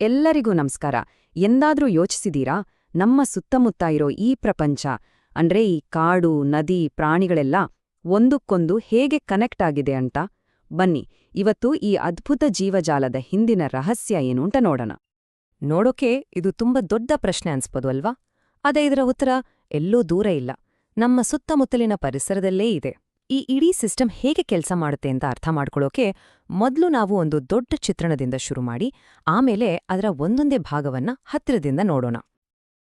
ಎಲ್ಲರಿಗೂ ನಮಸ್ಕಾರ. ಎಂದಾದ್ರೂ ಯೋಚಿಸಿದೀರಾ? ನಮ್ಮ ಸುತ್ತಮುತ್ತ ಇರೋ ಈ ಪ್ರಪಂಚ, ಅಂದ್ರೆ ಈ ಕಾಡು, ನದಿ, ಪ್ರಾಣಿಗಳೆಲ್ಲ ಒಂದಕ್ಕೊಂದು ಹೇಗೆ ಕನೆಕ್ಟ್ ಆಗಿದೆ ಅಂತ? ಬನ್ನಿ, ಇವತ್ತು ಈ ಅದ್ಭುತ ಜೀವಜಾಲದ ಹಿಂದಿನ ರಹಸ್ಯ ಏನು ಅಂತ ನೋಡೋಣ. ನೋಡೋಕೆ ಇದು ತುಂಬಾ ದೊಡ್ಡ ಪ್ರಶ್ನೆ ಅನ್ಸ್ಬೋದು ಅಲ್ವಾ? ಅದೇ ಇದರ ಉತ್ತರ ಎಲ್ಲೂ ದೂರ ಇಲ್ಲ. ನಮ್ಮ ಸುತ್ತಮುತ್ತಲಿನ ಪರಿಸರದಲ್ಲೇ ಇದೆ. ಈ ಇಡೀ ಸಿಸ್ಟಮ್ ಹೇಗೆ ಕೆಲಸ ಮಾಡುತ್ತೆ ಅಂತ ಅರ್ಥ ಮಾಡ್ಕೊಳ್ಳೋಕೆ ಮೊದಲು ನಾವು ಒಂದು ದೊಡ್ಡ ಚಿತ್ರಣದಿಂದ ಶುರು ಮಾಡಿ, ಆಮೇಲೆ ಅದರ ಒಂದೊಂದೇ ಭಾಗವನ್ನ ಹತ್ತಿರದಿಂದ ನೋಡೋಣ.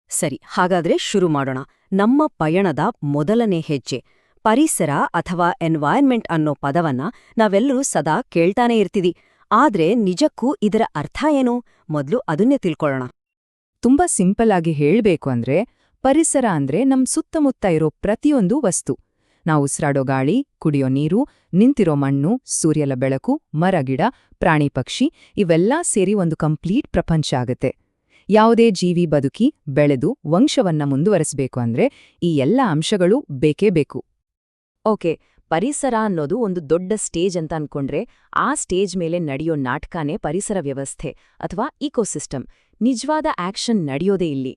ಸರಿ, ಹಾಗಾದ್ರೆ ಶುರು ಮಾಡೋಣ. ನಮ್ಮ ಪಯಣದ ಮೊದಲನೇ ಹೆಜ್ಜೆ. ಪರಿಸರ ಅಥವಾ ಎನ್ವಾಯನ್ಮೆಂಟ್ ಅನ್ನೋ ಪದವನ್ನ ನಾವೆಲ್ಲರೂ ಸದಾ ಕೇಳ್ತಾನೇ ಇರ್ತೀವಿ. ಆದ್ರೆ ನಿಜಕ್ಕೂ ಇದರ ಅರ್ಥ ಏನು? ಮೊದಲು ಅದನ್ನೇ ತಿಳ್ಕೊಳ್ಳೋಣ. ತುಂಬಾ ಸಿಂಪಲ್ ಆಗಿ ಹೇಳ್ಬೇಕು ಅಂದ್ರೆ ಪರಿಸರ ಅಂದ್ರೆ ನಮ್ ಸುತ್ತಮುತ್ತ ಇರೋ ಪ್ರತಿಯೊಂದು ವಸ್ತು. ನಾವು ಉಸಿರಾಡೋ ಗಾಳಿ, ಕುಡಿಯೋ ನೀರು, ನಿಂತಿರೋ ಮಣ್ಣು, ಸೂರ್ಯನ ಬೆಳಕು ಮರಗಿಡ ಪ್ರಾಣಿ, ಪಕ್ಷಿ, ಇವೆಲ್ಲ ಸೇರಿ ಒಂದು ಕಂಪ್ಲೀಟ್ ಪ್ರಪಂಚ ಆಗುತ್ತೆ. ಯಾವುದೇ ಜೀವಿ ಬದುಕಿ, ಬೆಳೆದು, ವಂಶವನ್ನ ಮುಂದುವರೆಸಬೇಕು ಅಂದ್ರೆ ಈ ಎಲ್ಲ ಅಂಶಗಳು ಬೇಕೇ ಬೇಕು. ಓಕೆ, ಪರಿಸರ ಅನ್ನೋದು ಒಂದು ದೊಡ್ಡ ಸ್ಟೇಜ್ ಅಂತ ಅನ್ಕೊಂಡ್ರೆ ಆ ಸ್ಟೇಜ್ ಮೇಲೆ ನಡೆಯೋ ನಾಟಕನೇ ಪರಿಸರ ವ್ಯವಸ್ಥೆ ಅಥವಾ ಇಕೋಸಿಸ್ಟಮ್ ನಿಜವಾದ ಆಕ್ಷನ್ ನಡೆಯೋದೇ ಇಲ್ಲಿ.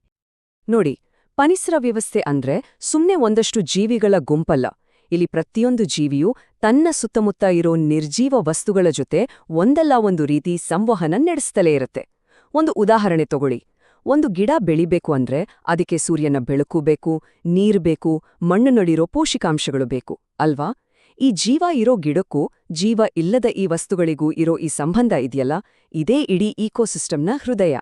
ನೋಡಿ, ಪರಿಸರ ವ್ಯವಸ್ಥೆ ಅಂದ್ರೆ ಸುಮ್ನೆ ಒಂದಷ್ಟು ಜೀವಿಗಳ ಗುಂಪಲ್ಲ. ಇಲ್ಲಿ ಪ್ರತಿಯೊಂದು ಜೀವಿಯು ತನ್ನ ಸುತ್ತಮುತ್ತ ಇರೋ ನಿರ್ಜೀವ ವಸ್ತುಗಳ ಜೊತೆ ಒಂದಲ್ಲ ಒಂದು ರೀತಿ ಸಂವಹನ ನಡೆಸ್ತಲೇ ಇರುತ್ತೆ. ಒಂದು ಉದಾಹರಣೆ ತಗೊಳ್ಳಿ. ಒಂದು ಗಿಡ ಬೆಳಿಬೇಕು ಅಂದ್ರೆ ಅದಕ್ಕೆ ಸೂರ್ಯನ ಬೆಳಕು ಬೇಕು, ನೀರು ಬೇಕು, ಮಣ್ಣು ಪೋಷಕಾಂಶಗಳು ಬೇಕು, ಅಲ್ವಾ? ಈ ಜೀವ ಇರೋ ಗಿಡಕ್ಕೂ ಜೀವ ಇಲ್ಲದ ಈ ವಸ್ತುಗಳಿಗೂ ಇರೋ ಈ ಸಂಬಂಧ ಇದೆಯಲ್ಲ? ಇದೇ ಇಡೀ ಈಕೋಸಿಸ್ಟಮ್ನ ಹೃದಯ.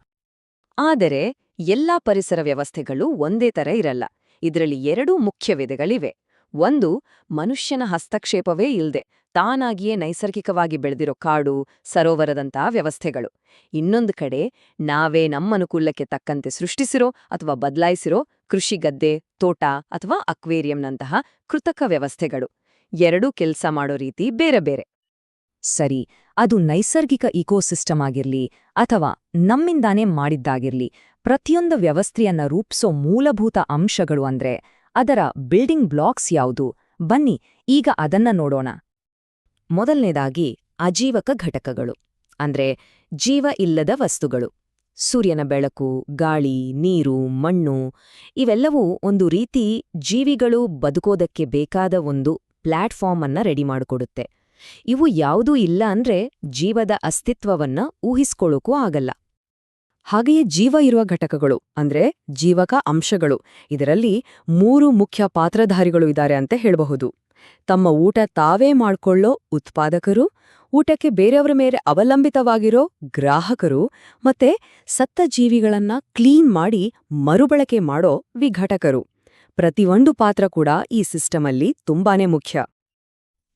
ಆದರೆ, ಎಲ್ಲಾ ಪರಿಸರ ವ್ಯವಸ್ಥೆಗಳು ಒಂದೇ ತರ ಇರಲ್ಲ. ಇದರಲ್ಲಿ ಎರಡೂ ಮುಖ್ಯ ವಿಧಗಳಿವೆ. ಒಂದು, ಮನುಷ್ಯನ ಹಸ್ತಕ್ಷೇಪವೇ ಇಲ್ದೆ ತಾನಾಗಿಯೇ ನೈಸರ್ಗಿಕವಾಗಿ ಬೆಳೆದಿರೋ ಕಾಡು, ಸರೋವರದಂತಹ ವ್ಯವಸ್ಥೆಗಳು. ಇನ್ನೊಂದು ಕಡೆ, ನಾವೇ ನಮ್ಮನುಕೂಲಕ್ಕೆ ತಕ್ಕಂತೆ ಸೃಷ್ಟಿಸಿರೋ ಅಥವಾ ಬದಲಾಯಿಸಿರೋ ಕೃಷಿ ಗದ್ದೆ, ತೋಟ ಅಥವಾ ಅಕ್ವೇರಿಯಂನಂತಹ ಕೃತಕ ವ್ಯವಸ್ಥೆಗಳು. ಎರಡೂ ಕೆಲಸ ಮಾಡೋ ರೀತಿ ಬೇರೆ ಬೇರೆ. ಸರಿ, ಅದು ನೈಸರ್ಗಿಕ ಇಕೋಸಿಸ್ಟಮ್ ಆಗಿರ್ಲಿ ಅಥವಾ ನಮ್ಮಿಂದಾನೇ ಮಾಡಿದ್ದಾಗಿರ್ಲಿ, ಪ್ರತಿಯೊಂದು ವ್ಯವಸ್ಥೆಯನ್ನ ರೂಪಿಸೋ ಮೂಲಭೂತ ಅಂಶಗಳು ಅಂದ್ರೆ ಅದರ ಬಿಲ್ಡಿಂಗ್ ಬ್ಲಾಕ್ಸ್ ಯಾವುದು? ಬನ್ನಿ, ಈಗ ಅದನ್ನ ನೋಡೋಣ. ಮೊದಲನೇದಾಗಿ, ಅಜೀವಕ ಘಟಕಗಳು, ಅಂದ್ರೆ ಜೀವ ಇಲ್ಲದ ವಸ್ತುಗಳು. ಸೂರ್ಯನ ಬೆಳಕು, ಗಾಳಿ, ನೀರು, ಮಣ್ಣು, ಇವೆಲ್ಲವೂ ಒಂದು ರೀತಿ ಜೀವಿಗಳು ಬದುಕೋದಕ್ಕೆ ಬೇಕಾದ ಒಂದು ಪ್ಲಾಟ್ಫಾರ್ಮ್ ಅನ್ನ ರೆಡಿ ಮಾಡಿಕೊಡುತ್ತೆ. ಇವು ಯಾವುದೂ ಇಲ್ಲ ಅಂದ್ರೆ ಜೀವದ ಅಸ್ತಿತ್ವವನ್ನ ಊಹಿಸ್ಕೊಳ್ಳೋಕೂ ಆಗಲ್ಲ. ಹಾಗೆಯೇ ಜೀವ ಇರುವ ಘಟಕಗಳು, ಅಂದ್ರೆ ಜೀವಕ ಅಂಶಗಳು, ಇದರಲ್ಲಿ ಮೂರು ಮುಖ್ಯ ಪಾತ್ರಧಾರಿಗಳು ಇದ್ದಾರೆ ಅಂತ ಹೇಳಬಹುದು. ತಮ್ಮ ಊಟ ತಾವೇ ಮಾಡ್ಕೊಳ್ಳೋ ಉತ್ಪಾದಕರು, ಊಟಕ್ಕೆ ಬೇರೆಯವರ ಮೇಲೆ ಅವಲಂಬಿತವಾಗಿರೋ ಗ್ರಾಹಕರು, ಮತ್ತೆ ಸತ್ತ ಜೀವಿಗಳನ್ನ ಕ್ಲೀನ್ ಮಾಡಿ ಮರುಬಳಕೆ ಮಾಡೋ ವಿಘಟಕರು. ಪ್ರತಿಯೊಂದು ಪಾತ್ರ ಕೂಡ ಈ ಸಿಸ್ಟಮಲ್ಲಿ ತುಂಬಾನೇ ಮುಖ್ಯ.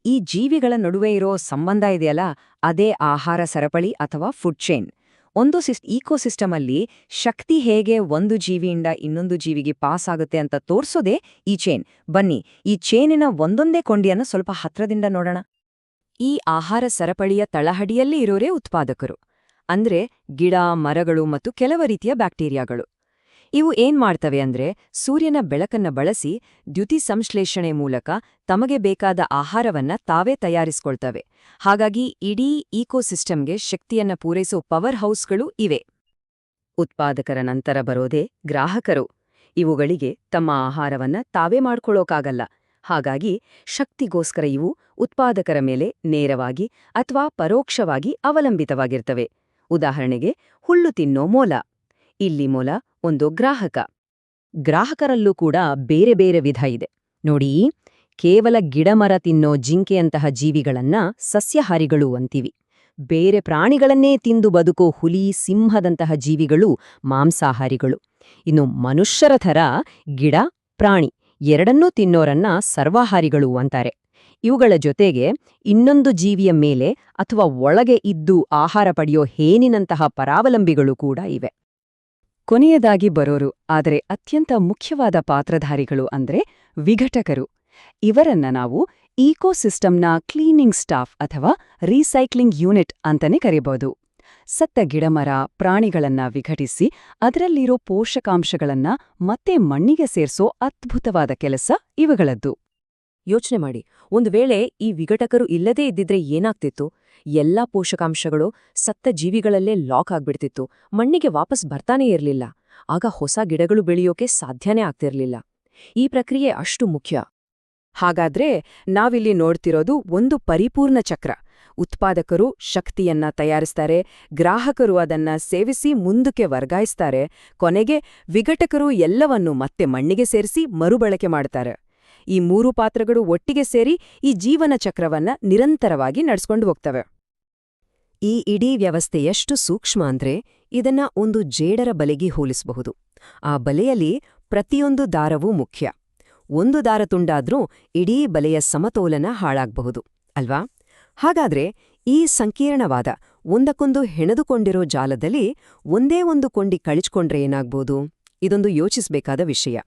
ಈ ಜೀವಿಗಳ ನಡುವೆ ಇರೋ ಸಂಬಂಧ ಇದೆಯಲ್ಲ, ಅದೇ ಆಹಾರ ಸರಪಳಿ ಅಥವಾ ಫುಡ್ ಚೈನ್. ಒಂದು ಸಿಸ್ ಈಕೋಸಿಸ್ಟಮ್ ಅಲ್ಲಿ ಶಕ್ತಿ ಹೇಗೆ ಒಂದು ಜೀವಿಯಿಂದ ಇನ್ನೊಂದು ಜೀವಿಗೆ ಪಾಸ್ ಆಗುತ್ತೆ ಅಂತ ತೋರ್ಸೋದೇ ಈ ಚೇನ್. ಬನ್ನಿ, ಈ ಚೇನಿನ ಒಂದೊಂದೇ ಕೊಂಡಿಯನ್ನ ಸ್ವಲ್ಪ ಹತ್ರದಿಂದ ನೋಡೋಣ. ಈ ಆಹಾರ ಸರಪಳಿಯ ತಳಹಡಿಯಲ್ಲಿ ಇರೋರೇ ಉತ್ಪಾದಕರು. ಅಂದ್ರೆ ಗಿಡ, ಮರಗಳು ಮತ್ತು ಕೆಲವ ರೀತಿಯ ಬ್ಯಾಕ್ಟೀರಿಯಾಗಳು. ಇವು ಏನ್ ಮಾಡ್ತವೆ ಅಂದ್ರೆ ಸೂರ್ಯನ ಬೆಳಕನ್ನ ಬಳಸಿ ದ್ಯುತಿ ಸಂಶ್ಲೇಷಣೆ ಮೂಲಕ ತಮಗೆ ಬೇಕಾದ ಆಹಾರವನ್ನ ತಾವೇ ತಯಾರಿಸ್ಕೊಳ್ತವೆ. ಹಾಗಾಗಿ ಇಡೀ ಈಕೋಸಿಸ್ಟಮ್ಗೆ ಶಕ್ತಿಯನ್ನ ಪೂರೈಸೋ ಪವರ್ ಹೌಸ್ಗಳು ಇವೆ. ಉತ್ಪಾದಕರ ನಂತರ ಬರೋದೇ ಗ್ರಾಹಕರು. ಇವುಗಳಿಗೆ ತಮ್ಮ ಆಹಾರವನ್ನ ತಾವೇ ಮಾಡ್ಕೊಳ್ಳೋಕಾಗಲ್ಲ. ಹಾಗಾಗಿ ಶಕ್ತಿಗೋಸ್ಕರ ಇವು ಉತ್ಪಾದಕರ ಮೇಲೆ ನೇರವಾಗಿ ಅಥವಾ ಪರೋಕ್ಷವಾಗಿ ಅವಲಂಬಿತವಾಗಿರ್ತವೆ. ಉದಾಹರಣೆಗೆ ಹುಲ್ಲು ತಿನ್ನೋ ಮೊಲ. ಇಲ್ಲಿ ಮೊಲ ಒಂದು ಗ್ರಾಹಕ. ಗ್ರಾಹಕರಲ್ಲೂ ಕೂಡ ಬೇರೆ ಬೇರೆ ವಿಧ ಇದೆ. ನೋಡಿ, ಕೇವಲ ಗಿಡಮರ ತಿನ್ನೋ ಜಿಂಕೆಯಂತಹ ಜೀವಿಗಳನ್ನ ಸಸ್ಯಹಾರಿಗಳು ಅಂತೀವಿ. ಬೇರೆ ಪ್ರಾಣಿಗಳನ್ನೇ ತಿಂದು ಬದುಕೋ ಹುಲಿ, ಸಿಂಹದಂತಹ ಜೀವಿಗಳು ಮಾಂಸಾಹಾರಿಗಳು. ಇನ್ನು ಮನುಷ್ಯರ ಥರ ಗಿಡ, ಪ್ರಾಣಿ ಎರಡನ್ನೂ ತಿನ್ನೋರನ್ನ ಸರ್ವಾಹಾರಿಗಳು ಅಂತಾರೆ. ಇವುಗಳ ಜೊತೆಗೆ ಇನ್ನೊಂದು ಜೀವಿಯ ಮೇಲೆ ಅಥವಾ ಒಳಗೆ ಇದ್ದು ಆಹಾರ ಪಡೆಯೋ ಹೇನಿನಂತಹ ಪರಾವಲಂಬಿಗಳು ಕೂಡ ಇವೆ. ಕೊನೆಯದಾಗಿ ಬರೋರು, ಆದರೆ ಅತ್ಯಂತ ಮುಖ್ಯವಾದ ಪಾತ್ರಧಾರಿಗಳು ಅಂದ್ರೆ ವಿಘಟಕರು. ಇವರನ್ನ ನಾವು ಈಕೋಸಿಸ್ಟಮ್ನ ಕ್ಲೀನಿಂಗ್ ಸ್ಟಾಫ್ ಅಥವಾ ರೀಸೈಕ್ಲಿಂಗ್ ಯೂನಿಟ್ ಅಂತಲೇ ಕರೆಯಬಹುದು ಸತ್ತ ಗಿಡಮರ, ಪ್ರಾಣಿಗಳನ್ನ ವಿಘಟಿಸಿ ಅದರಲ್ಲಿರೋ ಪೋಷಕಾಂಶಗಳನ್ನ ಮತ್ತೆ ಮಣ್ಣಿಗೆ ಸೇರ್ಸೋ ಅದ್ಭುತವಾದ ಕೆಲಸ ಇವುಗಳದ್ದು. ಯೋಚನೆ ಮಾಡಿ. ಒಂದು ವೇಳೆ ಈ ವಿಘಟಕರು ಇಲ್ಲದೇ ಇದ್ದಿದ್ರೆ ಏನಾಗ್ತಿತ್ತು? ಎಲ್ಲಾ ಪೋಷಕಾಂಶಗಳು ಸತ್ತ ಜೀವಿಗಳಲ್ಲೇ ಲಾಕ್ ಆಗ್ಬಿಡ್ತಿತ್ತು. ಮಣ್ಣಿಗೆ ವಾಪಸ್ ಬರ್ತಾನೇ ಇರಲಿಲ್ಲ. ಆಗ ಹೊಸ ಗಿಡಗಳು ಬೆಳೆಯೋಕೆ ಸಾಧ್ಯನೇ ಆಗ್ತಿರ್ಲಿಲ್ಲ. ಈ ಪ್ರಕ್ರಿಯೆ ಅಷ್ಟು ಮುಖ್ಯ. ಹಾಗಾದ್ರೆ ನಾವಿಲ್ಲಿ ನೋಡ್ತಿರೋದು ಒಂದು ಪರಿಪೂರ್ಣ ಚಕ್ರ. ಉತ್ಪಾದಕರು ಶಕ್ತಿಯನ್ನ ತಯಾರಿಸ್ತಾರೆ, ಗ್ರಾಹಕರು ಅದನ್ನ ಸೇವಿಸಿ ಮುಂದಕ್ಕೆ ವರ್ಗಾಯಿಸ್ತಾರೆ, ಕೊನೆಗೆ ವಿಘಟಕರು ಎಲ್ಲವನ್ನೂ ಮತ್ತೆ ಮಣ್ಣಿಗೆ ಸೇರಿಸಿ ಮರುಬಳಕೆ ಮಾಡ್ತಾರೆ. ಈ ಮೂರು ಪಾತ್ರಗಳು ಒಟ್ಟಿಗೆ ಸೇರಿ ಈ ಜೀವನ ಚಕ್ರವನ್ನ ನಿರಂತರವಾಗಿ ನಡೆಸ್ಕೊಂಡು ಹೋಗ್ತವೆ. ಈ ಇಡೀ ವ್ಯವಸ್ಥೆ ಎಷ್ಟು ಸೂಕ್ಷ್ಮ ಅಂದ್ರೆ ಇದನ್ನ ಒಂದು ಜೇಡರ ಬಲೆಗೆ ಹೋಲಿಸಬಹುದು. ಆ ಬಲೆಯಲ್ಲಿ ಪ್ರತಿಯೊಂದು ದಾರವೂ ಮುಖ್ಯ. ಒಂದು ದಾರ ತುಂಡಾದ್ರೂ ಇಡೀ ಬಲೆಯ ಸಮತೋಲನ ಹಾಳಾಗಬಹುದು, ಅಲ್ವಾ? ಹಾಗಾದ್ರೆ ಈ ಸಂಕೀರ್ಣವಾದ ಒಂದಕ್ಕೊಂದು ಹೆಣೆದುಕೊಂಡಿರೋ ಜಾಲದಲ್ಲಿ ಒಂದೇ ಒಂದು ಕೊಂಡಿ ಕಳಿಚ್ಕೊಂಡ್ರೆ ಏನಾಗ್ಬೋದು? ಇದೊಂದು ಯೋಚಿಸಬೇಕಾದ ವಿಷಯ.